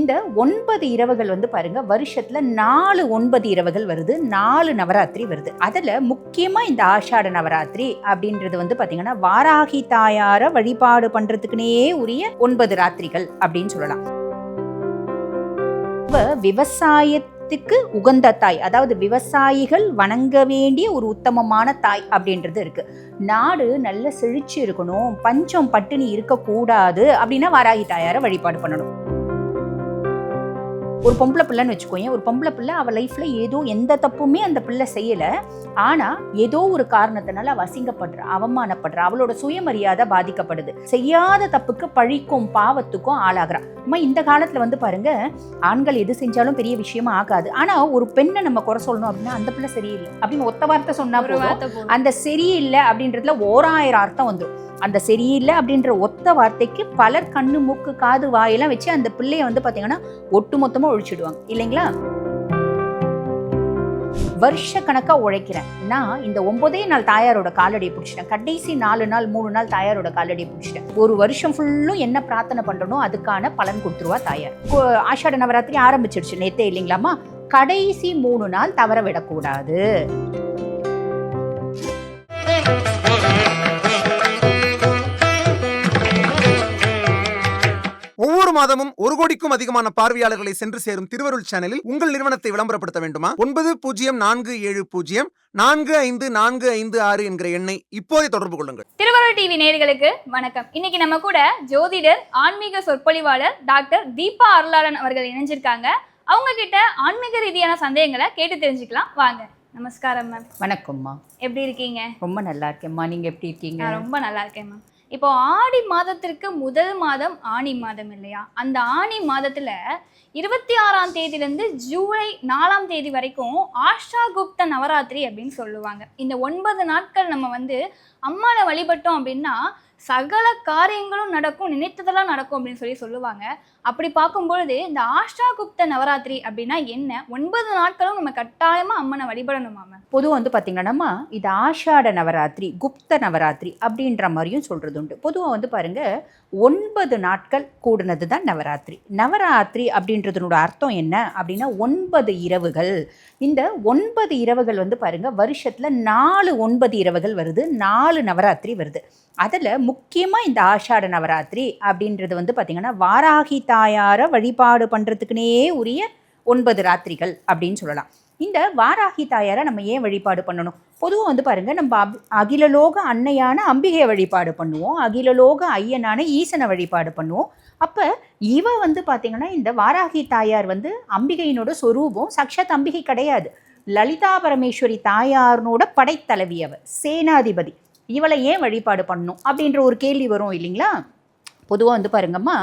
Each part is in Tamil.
இந்த ஒன்பது இரவுகள் வந்து பாருங்க வருஷத்துல நாலு ஒன்பது இரவுகள் வருது நாலு நவராத்திரி வருது. அதுல முக்கியமா இந்த ஆஷாட நவராத்திரி அப்படின்றது வந்து பாத்தீங்கன்னா வாராகி தாயார வழிபாடு பண்றதுக்குனே உரிய ஒன்பது ராத்திரிகள் அப்படின்னு சொல்லலாம். இவ விவசாயத்துக்கு உகந்த தாய் அதாவது விவசாயிகள் வணங்க வேண்டிய ஒரு உத்தமமான தாய் அப்படின்றது இருக்கு. நாடு நல்ல செழிச்சு இருக்கணும் பஞ்சம் பட்டினி இருக்கக்கூடாது அப்படின்னா வாராகி தாயார வழிபாடு பண்ணணும். ஒரு பொம்பளை பிள்ளைன்னு வச்சுக்கோங்க ஒரு பொம்பளை பிள்ளை அவள் லைஃப்ல ஏதோ எந்த தப்புமே அந்த பிள்ளை செய்யல. ஆனா ஏதோ ஒரு காரணத்தினால அவ அசிங்கப்படுறா அவமானப்படுறா அவளோட சுயமரியாதை பாதிக்கப்படுது. செய்யாத தப்புக்கு பழிக்கும் பாவத்துக்கும் ஆளாகிறா. அம்மா இந்த காலத்துல வந்து பாருங்க ஆண்கள் எது செஞ்சாலும் பெரிய விஷயமா ஆகாது. ஆனா ஒரு பெண்ணை நம்ம குறை சொல்லணும் அப்படின்னா அந்த பிள்ளை சரியில்லை. அப்படின்னு ஒத்த வார்த்தை சொன்னா போதும். அந்த சரியில்லை அப்படின்றதுல ஓராயிரம் அர்த்தம் வந்துடும். அந்த சரியில்லை அப்படின்ற ஒத்த வார்த்தைக்கு பலர் கண்ணு மூக்கு காது வாயெல்லாம் வச்சு அந்த பிள்ளைய வந்து பாத்தீங்கன்னா ஒட்டு மொத்தமா ஒழிச்சிடுவாங்க. இல்லைங்களா? வருஷ கணக்கா உழைக்கிறேன். நான் இந்த ஒன்பதே நாள் தாயாரோட காலடியை பிடிச்சிட்டேன். கடைசி நாலு நாள் மூணு நாள் தாயாரோட காலடியை பிடிச்சிட்டேன். ஒரு வருஷம் ஃபுல்லும் என்ன பிரார்த்தனை பண்றனோ அதுக்கான பலன் கொடுத்துருவா தாயார். ஆஷாட நவராத்திரி ஆரம்பிச்சிருச்சு. நேத்தே இல்லைங்களாமா கடைசி மூணு நாள் தவற விடக்கூடாது. மாதமும் ஒரு கோடிக்கும் அதிகமான பார்வையாளர்களை சென்று சேரும் திருவருள் சேனலில் உங்கள் நிறுவனத்தை விளம்பரப்படுத்த வேண்டுமா? ஒன்பது பூஜ்ஜியம் நான்கு ஏழு பூஜ்ஜியம் நான்கு ஐந்து நான்கு ஐந்து ஆறு என்கிற எண்ணை இப்போதே தொடர்பு கொள்ளுங்கள். திருவருள் டிவி நேயர்களுக்கு வணக்கம். இன்னைக்கு நம்ம கூட ஜோதிடர் ஆன்மீக சொற்பொழிவாளர் டாக்டர் தீபா அருளாளன் அவர்கள் இணைஞ்சிருக்காங்க. அவங்க கிட்ட ஆன்மீக ரீதியான சந்தேகங்களை கேட்டு தெரிஞ்சுக்கலாம். வாங்க. நமஸ்காரம் மேம். வணக்கம்மா. எப்படி இருக்கீங்க? ரொம்ப நல்லா இருக்கேம்மா. நீங்க எப்படி இருக்கீங்க? நான் ரொம்ப நல்லா இருக்கேன் மேம். இப்போ ஆடி மாதத்திற்கு முதல் மாதம் ஆனி மாதம் இல்லையா? அந்த ஆனி மாதத்துல இருபத்தி ஆறாம் தேதியிலேருந்து ஜூலை நாலாம் தேதி வரைக்கும் ஆஷா குப்த நவராத்திரி அப்படின்னு சொல்லுவாங்க. இந்த ஒன்பது நாட்கள் நம்ம வந்து அம்மாவை வழிபட்டோம் அப்படின்னா சகல காரியங்களும் நடக்கும் நினைத்ததெல்லாம் நடக்கும் அப்படின்னு சொல்லி சொல்லுவாங்க. அப்படி பார்க்கும்பொழுது இந்த ஆஷா குப்த நவராத்திரி அப்படின்னா என்ன? ஒன்பது நாட்களும் நம்ம கட்டாயமா அம்மனை வழிபடணுமா பொதுவாக வந்து பார்த்தீங்கன்னா இது ஆஷாட நவராத்திரி குப்த நவராத்திரி அப்படின்ற மாதிரியும் சொல்றது உண்டு. பொதுவாக வந்து பாருங்க ஒன்பது நாட்கள் கூடினது தான் நவராத்திரி. நவராத்திரி அப்படின்றதுனோட அர்த்தம் என்ன? அப்படின்னா ஒன்பது இரவுகள். இந்த ஒன்பது இரவுகள் வந்து பாருங்க வருஷத்துல நாலு ஒன்பது இரவுகள் வருது நாலு நவராத்திரி வருது. அதில் முக்கியமாக இந்த ஆஷாட நவராத்திரி அப்படின்றது வந்து பார்த்திங்கன்னா வாராகி தாயாரை வழிபாடு பண்ணுறதுக்குனே உரிய ஒன்பது ராத்திரிகள் அப்படின்னு சொல்லலாம். இந்த வாராகி தாயாரை நம்ம ஏன் வழிபாடு பண்ணணும்? பொதுவாக வந்து பாருங்க நம்ம அப் அகிலலோக அன்னையான அம்பிகையை வழிபாடு பண்ணுவோம். அகிலலோக ஐயனான ஈசனை வழிபாடு பண்ணுவோம். அப்போ இவ வந்து பார்த்திங்கன்னா இந்த வாராகி தாயார் வந்து அம்பிகையினோட சொரூபம். சக்ஷத் அம்பிகை கிடையாது. லலிதா பரமேஸ்வரி தாயாரனோட படைத்தலைவி அவ சேனாதிபதி. இவளை ஏன் வழிபாடு பண்ணணும் அப்படின்ற ஒரு கேள்வி வரும் இல்லைங்களா? பொதுவாக வந்து பாருங்கம்மா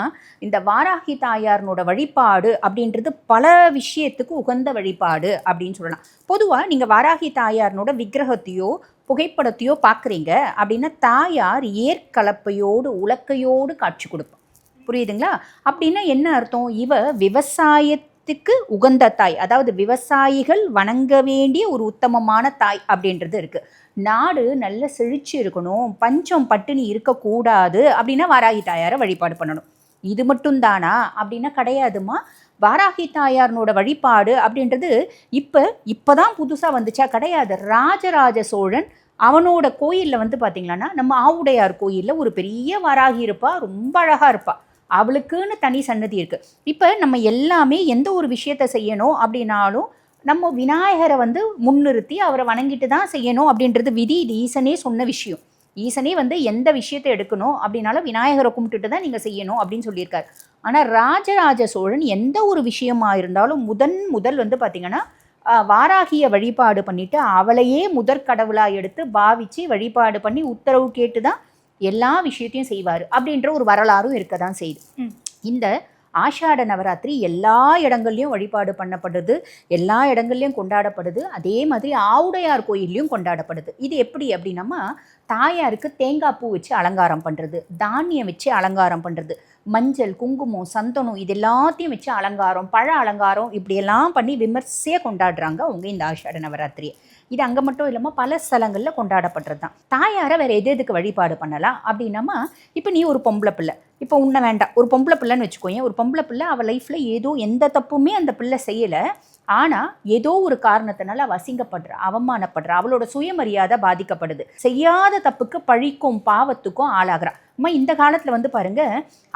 இந்த வாராகி தாயார்னோட வழிபாடு அப்படின்றது பல விஷயத்துக்கு உகந்த வழிபாடு அப்படின்னு சொல்லலாம். பொதுவாக நீங்கள் வாராகி தாயார்னோட விக்கிரகத்தையோ புகைப்படத்தையோ பார்க்குறீங்க அப்படின்னா தாயார் ஏற்கலப்பையோடு உலக்கையோடு காட்சி கொடுப்போம் புரியுதுங்களா? அப்படின்னா என்ன அர்த்தம்? இவ விவசாயத்துக்கு உகந்த தாய். அதாவது விவசாயிகள் வணங்க வேண்டிய ஒரு உத்தமமான தாய் அப்படின்றது இருக்குது நாடு நல்ல செழிச்சு இருக்கணும் பஞ்சம் பட்டினி இருக்கக்கூடாது அப்படின்னா வாராகி தாயாரை வழிபாடு பண்ணணும். இது மட்டும் தானா? அப்படின்னா கிடையாதுமா? வாராகி தாயாரனோட வழிபாடு அப்படின்றது இப்போ இப்போ தான் புதுசாக வந்துச்சா? கிடையாது. ராஜராஜ சோழன் அவனோட கோயிலில் வந்து பார்த்தீங்கன்னா நம்ம ஆவுடையார் கோயிலில் ஒரு பெரிய வாராகி இருப்பா ரொம்ப அழகாக இருப்பாள் அவளுக்குன்னு தனி சன்னதி இருக்குது இப்போ நம்ம எல்லாமே எந்த ஒரு விஷயத்த செய்யணும் அப்படின்னாலும் நம்ம விநாயகரை வந்து முன்னிறுத்தி அவரை வணங்கிட்டு தான் செய்யணும் அப்படின்றது விதி. இது ஈசனே சொன்ன விஷயம். ஈசனே வந்து எந்த விஷயத்தை எடுக்கணும் அப்படின்னாலும் விநாயகரை கும்பிட்டுட்டு தான் நீங்கள் செய்யணும் அப்படின்னு சொல்லியிருக்காரு. ஆனால் ராஜராஜ சோழன் எந்த ஒரு விஷயமா இருந்தாலும் முதன் முதல் வந்து பார்த்தீங்கன்னா வாராகிய வழிபாடு பண்ணிட்டு அவளையே முதற் கடவுளாக எடுத்து பாவிச்சு வழிபாடு பண்ணி உத்தரவு கேட்டு தான் எல்லா விஷயத்தையும் செய்வார் அப்படின்ற ஒரு வரலாறும் இருக்க தான் செய்யுது. இந்த ஆஷாட நவராத்திரி எல்லா இடங்கள்லையும் வழிபாடு பண்ணப்படுது. எல்லா இடங்கள்லையும் கொண்டாடப்படுது. அதே மாதிரி ஆவுடையார் கோயில்லையும் கொண்டாடப்படுது. இது எப்படி அப்படின்னம்மா தாயாருக்கு தேங்காய் பூ வச்சு அலங்காரம் பண்ணுறது தானியம் வச்சு அலங்காரம் பண்ணுறது மஞ்சள் குங்குமம் சந்தனம் இது எல்லாத்தையும் வச்சு அலங்காரம் பழ அலங்காரம் இப்படியெல்லாம் பண்ணி விமர்சையாக கொண்டாடுறாங்க அவங்க இந்த ஆஷாட நவராத்திரியை. இது அங்கே மட்டும் இல்லாமல் பல ஸ்தலங்களில் கொண்டாடப்படுறது தான் தாயாரை வேறு எது எதுக்கு வழிபாடு பண்ணலாம் அப்படின்னம்மா இப்போ நீ ஒரு பொம்பளை பிள்ளை. இப்போ உன்னை வேண்டாம். ஒரு பொம்பளை பிள்ளைன்னு வச்சுக்கோயேன். ஒரு பொம்பளை பிள்ளை அவள் லைஃப்பில் ஏதோ எந்த தப்புமே அந்த பிள்ளை செய்யலை. ஆனால் ஏதோ ஒரு காரணத்தினால அவ அசிங்கப்படுறா அவமானப்படுறா அவளோட சுயமரியாதை பாதிக்கப்படுது. செய்யாத தப்புக்கு பழிக்கும் பாவத்துக்கும் ஆளாகிறா. அம்மா இந்த காலத்தில் வந்து பாருங்க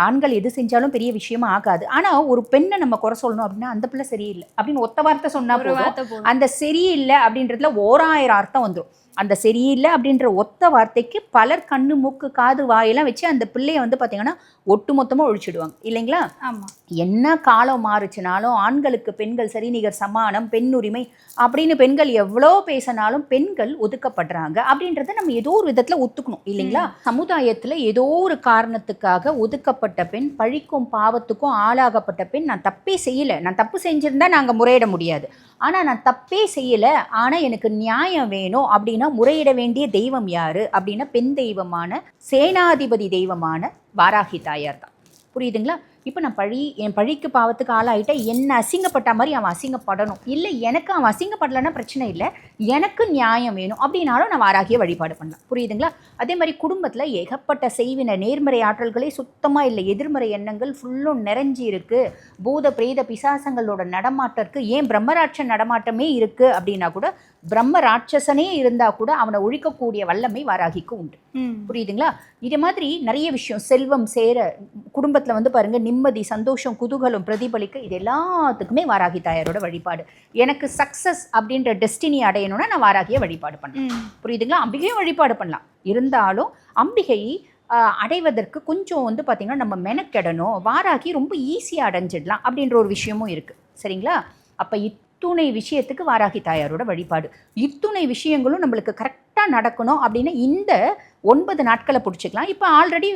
ஆண்கள் எது செஞ்சாலும் பெரிய விஷயமா ஆகாது. ஆனால் ஒரு பெண்ணை நம்ம குறை சொல்லணும் அப்படின்னா அந்த பிள்ளை சரியில்லை அப்படின்னு ஒத்த வார்த்தை சொன்னா ஒரு போதும். வார்த்தை போதும். அந்த சரியில்லை அப்படின்றதுல ஓராயிரம் அர்த்தம் வந்துடும் அந்த சரியில்லை அப்படின்ற ஒத்த வார்த்தைக்கு பலர் கண்ணு மூக்கு காது வாயெல்லாம் வச்சு அந்த பிள்ளைய வந்து பார்த்தீங்கன்னா ஒட்டு மொத்தமாக ஒழிச்சிடுவாங்க. இல்லைங்களா? ஆமா. என்ன காலம் மாறுச்சுனாலும் ஆண்களுக்கு பெண்கள் சரிநிகர் சமானம் பெண் உரிமை அப்படின்னு பெண்கள் எவ்வளோ பேசினாலும் பெண்கள் ஒதுக்கப்படுறாங்க அப்படின்றத நம்ம ஏதோ ஒரு விதத்தில் ஒத்துக்கணும். இல்லைங்களா? சமுதாயத்தில் ஏதோ ஒரு காரணத்துக்காக ஒதுக்கப்பட்ட பெண் பழிக்கும் பாவத்துக்கும் ஆளாகப்பட்ட பெண் நான் தப்பே செய்யலை. நான் தப்பு செஞ்சிருந்தா நாங்கள் முறையிட முடியாது. ஆனால் நான் தப்பே செய்யலை. ஆனால் எனக்கு நியாயம் வேணும் அப்படின்னா முறையிட வேண்டிய தெய்வம் யாரு? அப்படின்னா பெண் தெய்வமான சேனாதிபதி தெய்வமான வாராகி தாயார் தான். புரியுதுங்களா? இப்போ நான் பழி என் பழிக்கு பாவத்துக்கு ஆளாயிட்டேன் என்ன அசிங்கப்பட்ட மாதிரி அவன் அசிங்கப்படணும். இல்லை எனக்கு அவன் அசிங்கப்படலைன்னா பிரச்சனை இல்லை. எனக்கு நியாயம் வேணும் அப்படின்னாலும் நான் வாராகிய வழிபாடு பண்ணலாம். புரியுதுங்களா? அதே மாதிரி குடும்பத்தில் ஏகப்பட்ட செய்வின நேர்மறை ஆற்றல்களே சுத்தமாக இல்லை. எதிர்மறை எண்ணங்கள் ஃபுல்லும் நிறைஞ்சி இருக்கு. பூத பிரேத பிசாசங்களோட நடமாட்டம் இருக்குது ஏன் பிரம்மராட்ச நடமாட்டமே இருக்குது அப்படின்னா கூட பிரம்ம ராட்சசனே இருந்தால் கூட அவனை ஒழிக்கக்கூடிய வல்லமை வாராகிக்கு உண்டு. புரியுதுங்களா? இது மாதிரி நிறைய விஷயம் செல்வம் சேர குடும்பத்தில் வந்து பாருங்க நிம்மதி சந்தோஷம் குதூகலம் பிரதிபலிக்க இது எல்லாத்துக்குமே வாராகி தாயாரோட வழிபாடு. எனக்கு சக்ஸஸ் அப்படின்ற டெஸ்டினி அடையணும்னா நான் வாராகிய வழிபாடு பண்ணேன் புரியுதுங்களா? அம்பிகையும் வழிபாடு பண்ணலாம். இருந்தாலும் அம்பிகை அடைவதற்கு கொஞ்சம் வந்து பார்த்திங்கன்னா நம்ம மெனக்கெடணும். வாராகி ரொம்ப ஈஸியாக அடைஞ்சிடலாம் அப்படின்ற ஒரு விஷயமும் இருக்குது சரிங்களா? அப்போ இத்துணை விஷயத்துக்கு வாராகி தாயாரோட வழிபாடு. இத்துணை விஷயங்களும் நம்மளுக்கு கரெக்டாக நடக்கணும் அப்படின்னு இந்த ஒன்பது நாட்களை பிடிச்சிக்கலாம். இப்போ ஆல்ரெடி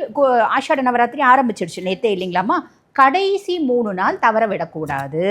ஆஷாட நவராத்திரி ஆரம்பிச்சிருச்சு. நேத்தே இல்லைங்களாம்மா? கடைசி மூணு நாள் தவற விடக்கூடாது.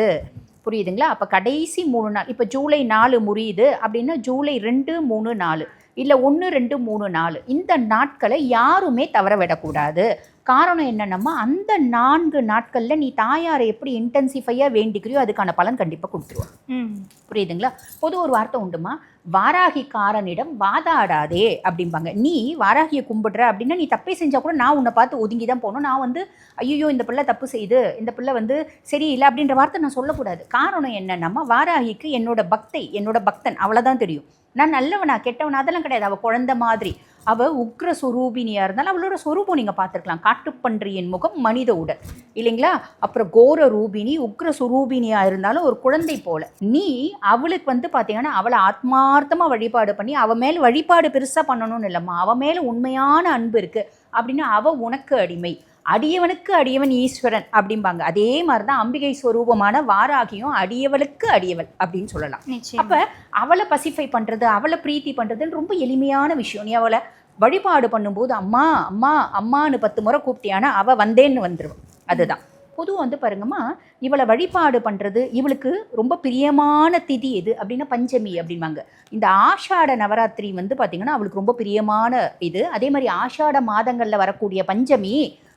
புரியுதுங்களா? அப்போ கடைசி மூணு நாள் இப்போ ஜூலை நாலு முடியுது அப்படின்னா ஜூலை ரெண்டு மூணு நாலு இல்லை ஒன்று ரெண்டு மூணு நாலு இந்த நாட்களை யாருமே தவற விடக்கூடாது. காரணம் என்னென்னம்மா? அந்த நான்கு நாட்களில் நீ தாயாரை எப்படி இன்டென்சிஃபையாக வேண்டிக்கிறியோ அதுக்கான பலன் கண்டிப்பாக கொடுத்துருவோம் ம். புரியுதுங்களா? பொது ஒரு வார்த்தை உண்டுமா? வாராகிக்காரனிடம் வாதாடாதே அப்படிம்பாங்க. நீ வாராகியை கும்பிடுற அப்படின்னா நீ தப்பே செஞ்சா கூட நான் உன்னை பார்த்து ஒதுங்கி தான் போகணும். நான் வந்து ஐயோ இந்த பிள்ளை தப்பு செய்யுது இந்த பிள்ளை வந்து சரியில்லை அப்படின்ற வார்த்தை நான் சொல்லக்கூடாது. காரணம் என்னன்னம்மா? வாராகிக்கு என்னோட பக்தை என்னோட பக்தன் அவ்வளோதான் தெரியும். நான் நல்லவனா கெட்டவனா அதெல்லாம் கிடையாது. அவள் குழந்தை மாதிரி. அவள் உக்ர சுரூபினியாக இருந்தாலும் அவளோட சொரூபம் நீங்கள் பார்த்துருக்கலாம். காட்டுப்பன்றியின் முகம் மனித உடல். இல்லைங்களா? அப்புறம் கோர ரூபினி உக்ர சுரூபினியாக இருந்தாலும் ஒரு குழந்தை போல. நீ அவளுக்கு வந்து பார்த்தீங்கன்னா அவளை ஆத்மார்த்தமாக வழிபாடு பண்ணி அவள் மேல் வழிபாடு பெருசாக பண்ணணும்னு இல்லைம்மா. அவள் மேலே உண்மையான அன்பு இருக்குது அப்படின்னு அவள் உனக்கு அடிமை. அடியவனுக்கு அடியவன் ஈஸ்வரன் அப்படிம்பாங்க. அதே மாதிரி தான் அம்பிகை ஸ்வரூபமான வாராகியும் அடியவளுக்கு அடியவள் அப்படின்னு சொல்லலாம். அப்ப அவளை பசிஃபை பண்றது அவளை பிரீத்தி பண்றதுன்னு ரொம்ப எளிமையான விஷயம். நீ அவளை வழிபாடு பண்ணும்போது அம்மா அம்மா அம்மான்னு பத்து முறை கூப்பிட்டியானா அவ வந்தேன்னு வந்துருவான் அதுதான். பொதுவாக வந்து பாருங்கம்மா இவளை வழிபாடு பண்ணுறது இவளுக்கு ரொம்ப பிரியமான திதி எது அப்படின்னா பஞ்சமி அப்படிம்பாங்க. இந்த ஆஷாட நவராத்திரி வந்து பார்த்திங்கன்னா அவளுக்கு ரொம்ப பிரியமான இது. அதே மாதிரி ஆஷாட மாதங்களில் வரக்கூடிய பஞ்சமி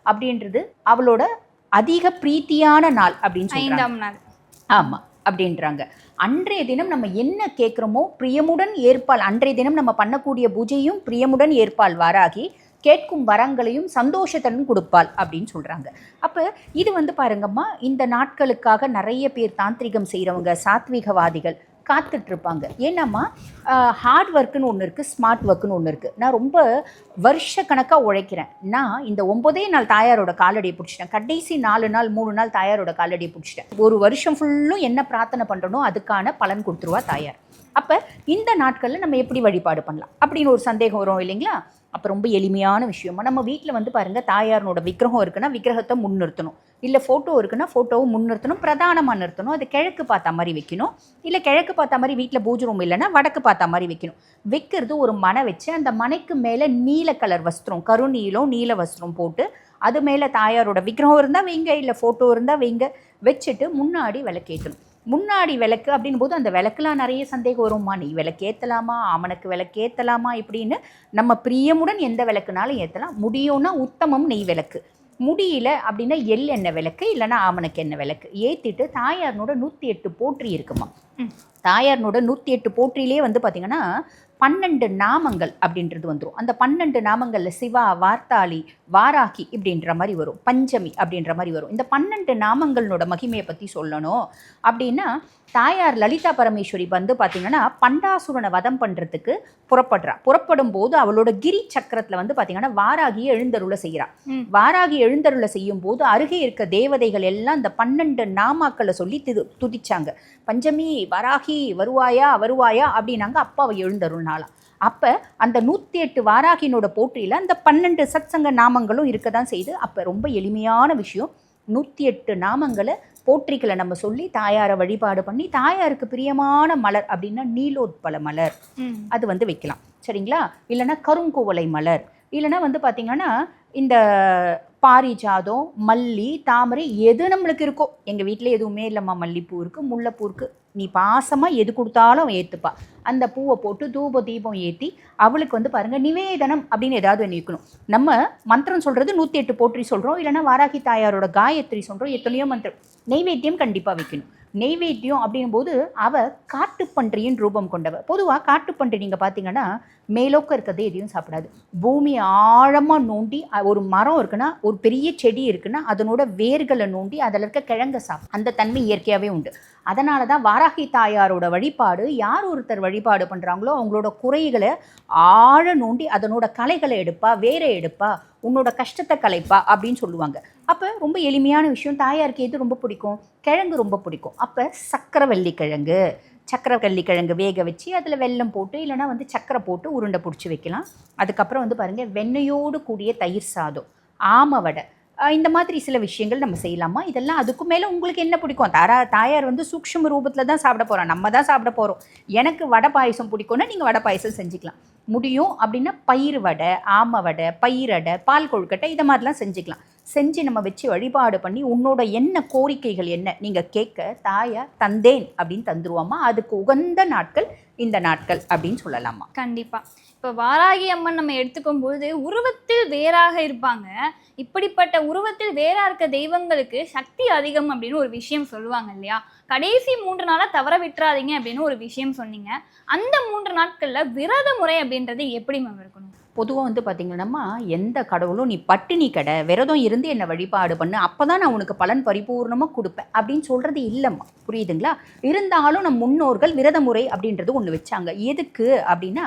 அப்படின்றது அவளோட அதிக பிரீத்தியான நாள் அப்படின்னு ஐந்தாம் நாள். ஆமாம் அப்படின்றாங்க. அன்றைய தினம் நம்ம என்ன கேட்குறோமோ பிரியமுடன் ஏற்பாள் அன்றைய தினம் நம்ம பண்ணக்கூடிய பூஜையும் பிரியமுடன் ஏற்பாள் வாராகி கேட்கும் வரங்களையும் சந்தோஷத்துடன் கொடுப்பாள் அப்படின்னு சொல்கிறாங்க அப்போ இது வந்து பாருங்கம்மா இந்த நாட்களுக்காக நிறைய பேர் தாந்திரிகம் செய்கிறவங்க சாத்விகவாதிகள் காத்துட்ருப்பாங்க ஏன்னாம்மா ஹார்ட் ஒர்க்குன்னு ஒன்று இருக்குது ஸ்மார்ட் ஒர்க்குன்னு ஒன்று இருக்குது நான் ரொம்ப வருஷ கணக்காக உழைக்கிறேன். நான் இந்த ஒம்பதே நாள் தாயாரோட காலடியை பிடிச்சிட்டேன். கடைசி நாலு நாள் மூணு நாள் தாயாரோட காலடியை பிடிச்சிட்டேன். ஒரு வருஷம் ஃபுல்லும் என்ன பிரார்த்தனை பண்ணுறனோ அதுக்கான பலன் கொடுத்துருவா தாயார். அப்போ இந்த நாட்களில் நம்ம எப்படி வழிபாடு பண்ணலாம்? அப்படின்னு ஒரு சந்தேகம் வரும் இல்லைங்களா? அப்போ ரொம்ப எளிமையான விஷயமா. நம்ம வீட்டில் வந்து பாருங்கள் தாயாரனோட விக்கிரகம் இருக்குன்னா விக்கிரகத்தை முன்னிறுத்தணும். இல்லை ஃபோட்டோ இருக்குன்னா ஃபோட்டோவை முன்னிறுத்தணும் பிரதானமாக நிறுத்தணும். அது கிழக்கு பார்த்தா மாதிரி வைக்கணும். இல்லை கிழக்கு பார்த்தா மாதிரி வீட்டில் பூஜை ரூம் இல்லைன்னா வடக்கு பார்த்தா மாதிரி வைக்கணும். வைக்கிறது ஒரு மனை வச்சு அந்த மனைக்கு மேலே நீல கலர் வஸ்திரம் கருநீலம் நீல வஸ்திரம் போட்டு அது மேலே தாயாரோட விக்கிரகம் இருந்தால் வைங்க இல்லை ஃபோட்டோ இருந்தால் வைங்க வச்சுட்டு முன்னாடி விளக்கேற்றணும். முன்னாடி விளக்கு அப்படின் போது அந்த விளக்குலாம் நிறைய சந்தேகம் வரும்மா. நீ விளக்கு ஏற்றலாமா அவனுக்கு விளக்கு ஏற்றலாமா இப்படின்னு நம்ம பிரியமுடன் எந்த விளக்குனாலும் ஏற்றலாம் முடியும்னா உத்தமம் நெய் விளக்கு. முடியல அப்படின்னா எள் எண்ணெய் விளக்கு இல்லைன்னா ஆமணக்கு எண்ணெய் விளக்கு. ஏற்றிட்டு தாயார்னோட நூற்றி எட்டு போற்றி இருக்குமா. ம். தாயார்னோட நூற்றி எட்டு போற்றிலே வந்து பார்த்திங்கன்னா பன்னெண்டு நாமங்கள் அப்படின்றது வந்துடும் அந்த பன்னெண்டு நாமங்களில் சிவா வார்த்தாளி வாராகி இப்படின்ற மாதிரி வரும். பஞ்சமி அப்படின்ற மாதிரி வரும். இந்த பன்னெண்டு நாமங்களோட மகிமையை பற்றி சொல்லணும் அப்படின்னா தாயார் லலிதா பரமேஸ்வரி வந்து பார்த்தீங்கன்னா பண்டாசுரனை வதம் பண்ணுறதுக்கு புறப்படுறா. புறப்படும் போது அவளோட கிரி சக்கரத்தில் வந்து பார்த்தீங்கன்னா வாராகியை எழுந்தருளை செய்கிறா. வாராகி எழுந்தருளை செய்யும் போது அருகே இருக்க தேவதைகள் எல்லாம் இந்த பன்னெண்டு நாமாக்களை சொல்லி திது துதிச்சாங்க. பஞ்சமி வராகி வருவாயா வருவாயா அப்படின்னாங்க. அப்பா அவ எழுந்தருள்னாலாம் அப்போ அந்த நூற்றி எட்டு வாராகினோட போற்றியில் அந்த பன்னெண்டு சத்சங்க நாமங்களும் இருக்க தான் செய்யுது அப்போ ரொம்ப எளிமையான விஷயம். நூற்றி எட்டு நாமங்களை போற்றிகளை நம்ம சொல்லி தாயாரை வழிபாடு பண்ணி தாயாருக்கு பிரியமான மலர் அப்படின்னா நீலோத்பல மலர். அது வந்து வைக்கலாம். சரிங்களா? இல்லைன்னா கருங்குவளை மலர். இல்லைன்னா வந்து பார்த்திங்கன்னா இந்த பாரிஜாதம் மல்லி தாமரை எது நம்மளுக்கு இருக்கோ. எங்கள் வீட்டில் எதுவுமே இல்லைம்மா மல்லிப்பூ இருக்குது முல்லைப்பூ இருக்குது நீ பாசமாக எது கொடுத்தாலும் அவன் ஏற்றுப்பா அந்த பூவை போட்டு தூப தீபம் ஏற்றி அவளுக்கு வந்து பாருங்கள் நிவேதனம் அப்படின்னு ஏதாவது ஒன்று வைக்கணும் நம்ம மந்திரம் சொல்கிறது நூற்றி எட்டு போற்றி சொல்கிறோம் இல்லைனா வாராகி தாயாரோட காயத்ரி சொல்கிறோம் எத்தனையோ மந்திரம். நெய்வேத்தியம் கண்டிப்பாக வைக்கணும். நெய்வேத்தியம் அப்படிங்கும்போது அவள் காட்டுப்பன்றியின் ரூபம் கொண்டவ. பொதுவாக காட்டுப்பன்றி நீங்கள் பார்த்தீங்கன்னா மேலோக்க இருக்கிறது எதையும் சாப்பிடாது. பூமி ஆழமாக நோண்டி ஒரு மரம் இருக்குன்னா ஒரு பெரிய செடி இருக்குன்னா அதனோட வேர்களை நோண்டி அதில் இருக்க கிழங்க சாப்பிடும் அந்த தன்மை இயற்கையாகவே உண்டு. அதனால தான் வாராகி தாயாரோட வழிபாடு யார் ஒருத்தர் வழிபாடு பண்ணுறாங்களோ அவங்களோட குறைகளை ஆழ நோண்டி அதனோட கலைகளை எடுப்பா வேரை எடுப்பா உன்னோட கஷ்டத்தை கலைப்பா அப்படின்னு சொல்லுவாங்க. அப்போ ரொம்ப எளிமையான விஷயம் தாயாருக்கு எது ரொம்ப பிடிக்கும்? கிழங்கு ரொம்ப பிடிக்கும். அப்போ சக்கரவள்ளி கிழங்கு. சக்கரவள்ளி கிழங்கு வேக வச்சு அதில் வெல்லம் போட்டு இல்லைன்னா வந்து சக்கரை போட்டு உருண்டை பிடிச்சி வைக்கலாம். அதுக்கப்புறம் வந்து பாருங்கள் வெண்ணெயோடு கூடிய தயிர் சாதம் ஆம வடை. இந்த மாதிரி சில விஷயங்கள் நம்ம செய்யலாமா? இதெல்லாம் அதுக்கு மேலே உங்களுக்கு என்ன பிடிக்கும்? தாரா தாயார் வந்து சூக்ஷ்ம ரூபத்தில் தான் சாப்பிட போகிறோம் நம்ம தான் சாப்பிட போகிறோம் எனக்கு வடை பாயசம் பிடிக்கும்னா நீங்கள் வடை பாயசம் செஞ்சுக்கலாம். முடியும் அப்படின்னா பயிர் வடை ஆம வடை பயிரடை பால் கொழுக்கட்டை இதை மாதிரிலாம் செஞ்சுக்கலாம். செஞ்சு நம்ம வச்சு வழிபாடு பண்ணி உன்னோட என்ன கோரிக்கைகள் என்ன? நீங்கள் கேட்க தாயா தந்தேன் அப்படின்னு தந்துருவோமா? அதுக்கு உகந்த நாட்கள் இந்த நாட்கள் அப்படின்னு சொல்லலாமா? கண்டிப்பாக இப்போ வாராகி அம்மன் நம்ம எடுத்துக்கும் பொழுது உருவத்தில் வேறாக இருப்பாங்க. இப்படிப்பட்ட உருவத்தில் வேறா இருக்க தெய்வங்களுக்கு சக்தி அதிகம் அப்படின்னு ஒரு விஷயம் சொல்லுவாங்க இல்லையா? கடைசி மூன்று நாளாக தவற விட்டுறாதீங்க அப்படின்னு ஒரு விஷயம் சொன்னீங்க. அந்த மூன்று நாட்களில் விரத முறை அப்படின்றது எப்படி மேம் இருக்கணும்? பொதுவாக வந்து பார்த்திங்கன்னா எந்த கடவுளும் நீ பட்டினி கடை விரதம் இருந்து என்னை வழிபாடு பண்ணு அப்போ தான் நான் உனக்கு பலன் பரிபூர்ணமாக கொடுப்பேன். அப்படின்னு சொல்கிறது இல்லைம்மா. புரியுதுங்களா? இருந்தாலும் நம் முன்னோர்கள் விரத முறை அப்படின்றது ஒன்று வச்சாங்க. எதுக்கு அப்படின்னா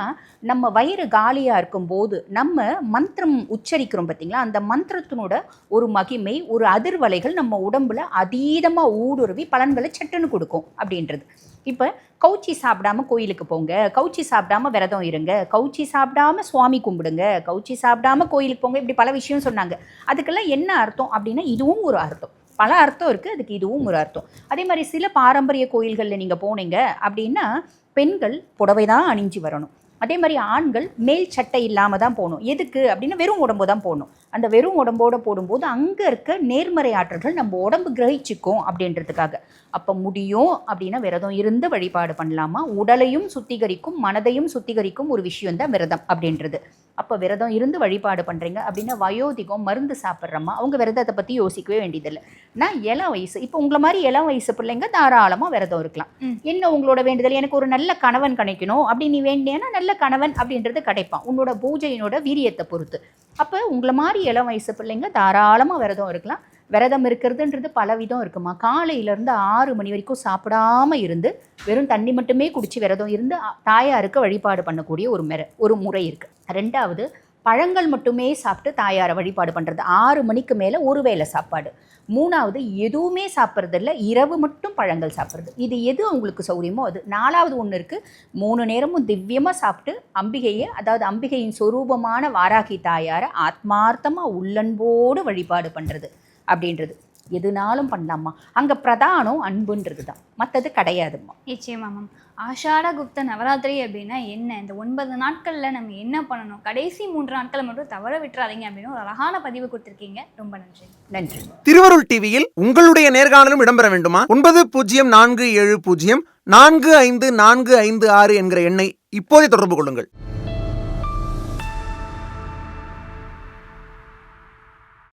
நம்ம வயிறு காலியாக இருக்கும்போது நம்ம மந்திரம் உச்சரிக்கிறோம் பார்த்தீங்களா அந்த மந்திரத்தினோட ஒரு மகிமை ஒரு அதிர்வலைகள் நம்ம உடம்புல அதீதமாக ஊடுருவி பலன்களை சட்டுன்னு கொடுக்கும் அப்படின்றது. இப்போ கவுச்சி சாப்பிடாம கோயிலுக்கு போங்க. கவுச்சி சாப்பிடாம விரதம் இருங்க. கவுச்சி சாப்பிடாம சுவாமி கும்பிடுங்க. கவுச்சி சாப்பிடாம கோயிலுக்கு போங்க. இப்படி பல விஷயம் சொன்னாங்க. அதுக்கெல்லாம் என்ன அர்த்தம் அப்படின்னா இதுவும் ஒரு அர்த்தம். பல அர்த்தம் இருக்குது அதுக்கு இதுவும் ஒரு அர்த்தம். அதே மாதிரி சில பாரம்பரிய கோயில்களில் நீங்கள் போனீங்க அப்படின்னா பெண்கள் புடவை தான் அணிஞ்சு வரணும். அதே மாதிரி ஆண்கள் மேல் சட்டை இல்லாமல் தான் போகணும். எதுக்கு? அப்படின்னா வெறும் உடம்பு தான் போகணும். அந்த வெறும் உடம்போட போடும்போது அங்கே இருக்க நேர்மறை ஆற்றல்கள் நம்ம உடம்பு கிரகிச்சிக்கும் அப்படின்றதுக்காக. அப்போ முடியும் அப்படின்னா விரதம் இருந்து வழிபாடு பண்ணலாமா? உடலையும் சுத்திகரிக்கும் மனதையும் சுத்திகரிக்கும் ஒரு விஷயம் தான் விரதம் அப்படின்றது. அப்போ விரதம் இருந்து வழிபாடு பண்ணுறீங்க அப்படின்னா வயோதிகம் மருந்து சாப்பிட்றோமா அவங்க விரதத்தை பற்றி யோசிக்கவே வேண்டியதில்லை. நான் இளம் வயசு இப்போ உங்களை மாதிரி இளம் வயசு பிள்ளைங்க தாராளமாக விரதம் இருக்கலாம். என்ன உங்களோட வேண்டுதல்? எனக்கு ஒரு நல்ல கணவன் கிடைக்கணும் அப்படி நீ வேண்டியன்னா நல்ல கணவன் அப்படின்றது கிடைப்பான். உன்னோட பூஜையினோட வீரியத்தை பொறுத்து. அப்போ உங்களை மாதிரி இளம் வயசு பிள்ளைங்க தாராளமாக விரதம் இருக்கலாம். விரதம் இருக்கிறதுன்றது பல விதம் இருக்குமா? காலையிலேருந்து ஆறு மணி வரைக்கும் சாப்பிடாம இருந்து வெறும் தண்ணி மட்டுமே குடித்து விரதம் இருந்து தாயாருக்கு வழிபாடு பண்ணக்கூடிய ஒரு மெர ஒரு முறை இருக்குது ரெண்டாவது பழங்கள் மட்டுமே சாப்பிட்டு தாயாரை வழிபாடு பண்ணுறது ஆறு மணிக்கு மேலே ஒரு வேளை சாப்பாடு. மூணாவது எதுவுமே சாப்பிட்றதில்ல. இரவு மட்டும் பழங்கள் சாப்பிட்றது. இது எது அவங்களுக்கு சௌரியமோ? அது நாலாவது ஒன்று இருக்குது மூணு நேரமும் திவ்யமாக சாப்பிட்டு அம்பிகையை அதாவது அம்பிகையின் சொரூபமான வாராகி தாயாரை ஆத்மார்த்தமாக உள்ளன்போடு வழிபாடு பண்ணுறது அப்படின்றது. எதுனாலும் பண்ணலாமா அங்கே பிரதானம் அன்புன்றது தான் மற்றது கிடையாதும்மா. நிச்சயமா மேம் ஆஷாட குப்த நவராத்திரி அப்படின்னா என்ன? இந்த ஒன்பது நாட்கள்ல நம்ம என்ன பண்ணணும்? கடைசி மூன்று நாட்களை மட்டும் தவற விட்டுறாதீங்க அப்படின்னு ஒரு அழகான பதிவு கொடுத்துருக்கீங்க. ரொம்ப நன்றி. நன்றி. திருவருள் டிவியில் உங்களுடைய நேர்காணலும் இடம்பெற வேண்டுமா? ஒன்பது பூஜ்ஜியம் நான்கு ஏழு பூஜ்ஜியம் நான்கு ஐந்து நான்கு ஐந்து ஆறு என்கிற எண்ணை இப்போதே தொடர்பு கொள்ளுங்கள்.